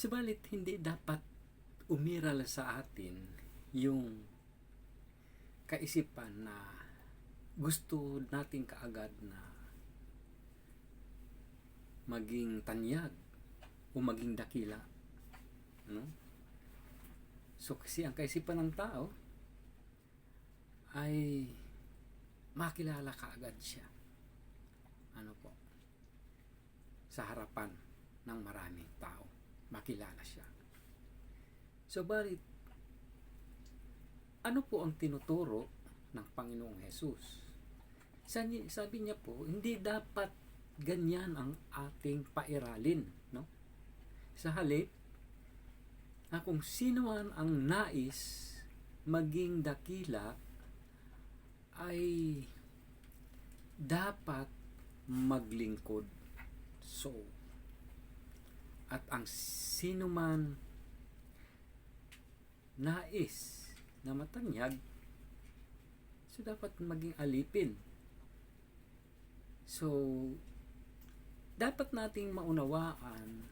Subalit, hindi dapat umiral sa atin yung kaisipan na gusto natin kaagad na maging tanyag o maging dakila. No? So kasi ang kaisipan ng tao ay makilala kaagad siya. Ano po? Sa harapan ng maraming tao. Makilala siya. So balit, ano po ang tinuturo ng Panginoong? Sabi, sabi niya po, hindi dapat ganyan ang ating pairalin, no? Sa halip, na kung sino man ang nais maging dakila ay dapat maglingkod. So, at ang sino man nais na matanyag, so dapat maging alipin. So, dapat nating maunawaan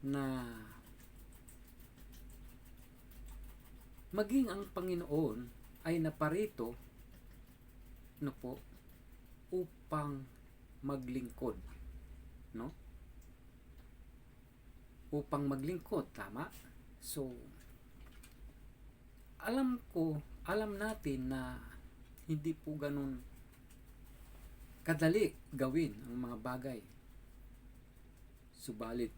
na maging ang Panginoon ay naparito no po upang maglingkod no upang maglingkod tama? So alam ko alam natin na hindi po ganun kadali gawin ang mga bagay. Subalit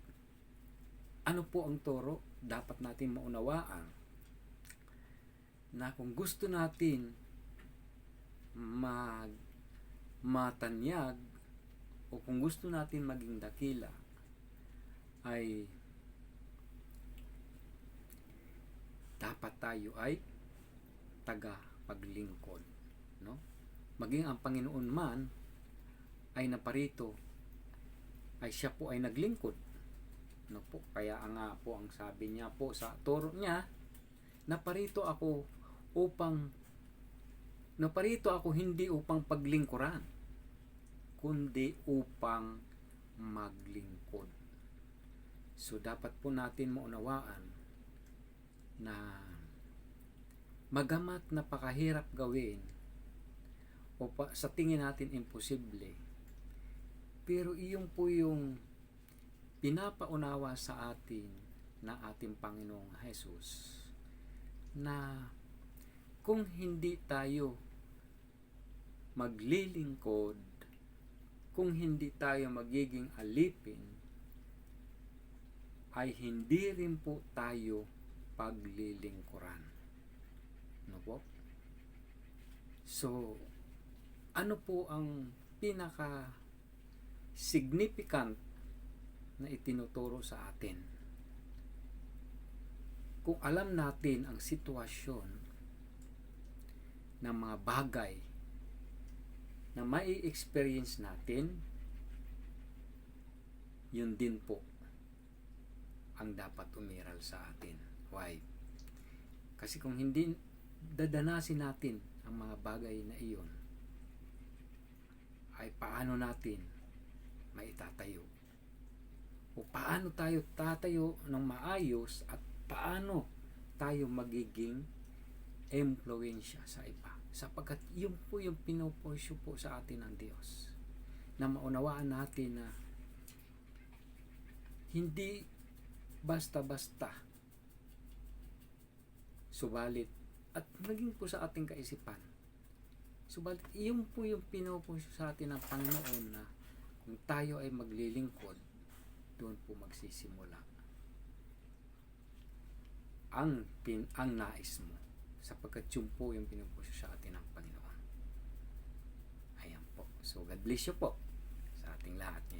ano po ang toro dapat natin maunawaan na kung gusto natin mag matanyag o kung gusto natin maging dakila ay dapat tayo ay taga paglingkod no? Maging ang Panginoon man ay naparito ay siya po ay naglingkod no po? Kaya nga po ang sabi niya po sa turo niya naparito ako upang naparito ako hindi upang paglingkuran kundi upang maglingkod. So dapat po natin maunawaan na magamat napakahirap gawin o pa, sa tingin natin imposible pero iyon po yung pinapaunawa sa atin na ating Panginoong Jesus na kung hindi tayo maglilingkod, kung hindi tayo magiging alipin, ay hindi rin po tayo paglilingkuran. Ano po? So, ano po ang pinaka significant na itinuturo sa atin? Kung alam natin ang sitwasyon ng mga bagay na mai experience natin, yun din po ang dapat umiral sa atin. Why? Kasi kung hindi dadanasin natin ang mga bagay na iyon, ay paano natin maitatayo? O paano tayo tatayo ng maayos at paano tayo magiging impluensya sa iba? sapagkat yun po yung pinupursyo po sa atin ng Diyos na maunawaan natin na hindi basta-basta subalit at maging po sa ating kaisipan subalit iyon po yung pinupursyo sa atin ng Panginoon na kung tayo ay maglilingkod doon po magsisimula ang pin ang nais mo sapagkat yun po yung pinupusyo sa atin ng Panginoon. Ayan po. So, God bless you po sa ating lahat ngayong